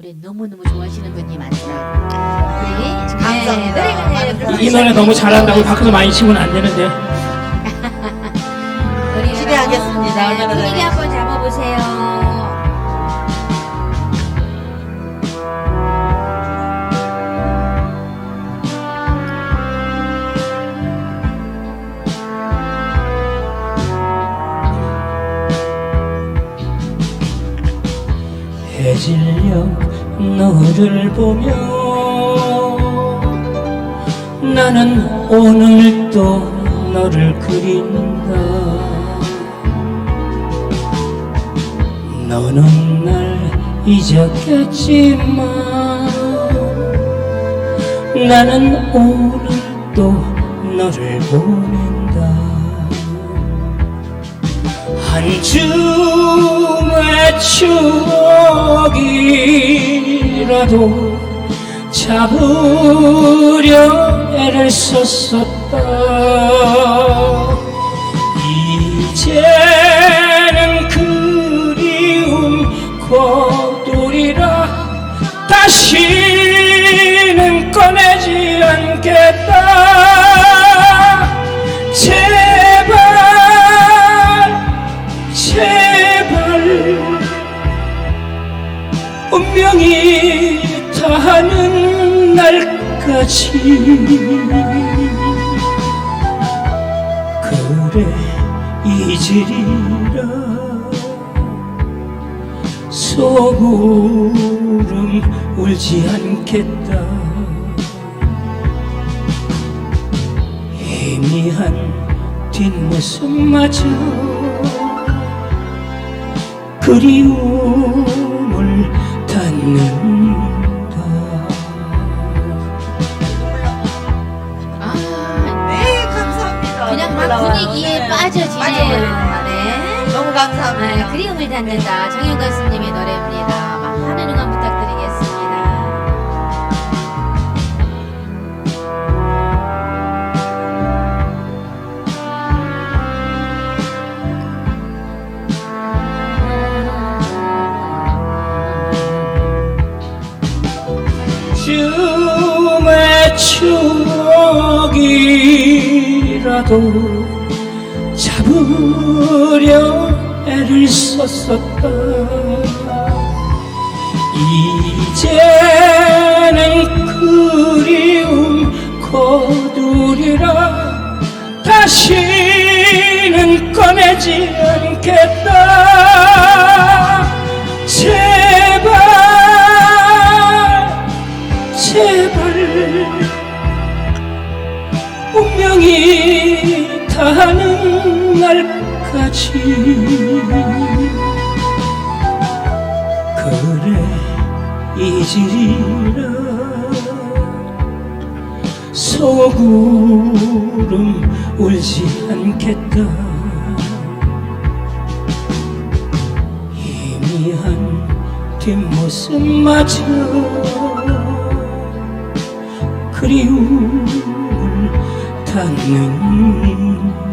노래 너무너무 좋아하시는 분이 많더라고요. 감사합니다. 네, 네, 많은 이 노래 너무 잘한다고 밖에서 많이 치면 안 되는데 기대하겠습니다. 분위기. 한번 잡아보세요. 해질녘 너를 보며 나는 오늘도 너를 그린다. 너는 날 잊었겠지만 나는 오늘도 너를 보낸다. 한 줌의 추억이라도 잡으려 애를 썼었다. 이제는 그리움 거두리라. 다시는 꺼내지 않겠다 날까지. 그래 잊으리라. 소구름 울지 않겠다. 희미한 뒷모습마저 그리움 그냥 막 올라와요. 분위기에 네. 빠져지네요. 빠져버려요. 네. 너무 감사합니다. 네, 그리움을 닫는다. 정현 가수님의 노래입니다. 많은 응원 부탁드리겠습니다. 줌의 추 억이라도 잡으려 애를 썼었다. 이제는 그리움 거두리라. 다시는 꺼내지 않겠다. 제발 제발 운명이 다하는 날까지. 그래 잊으리라. 소구름 울지 않겠다. 희미한 뒷모습마저 그리 thằng you.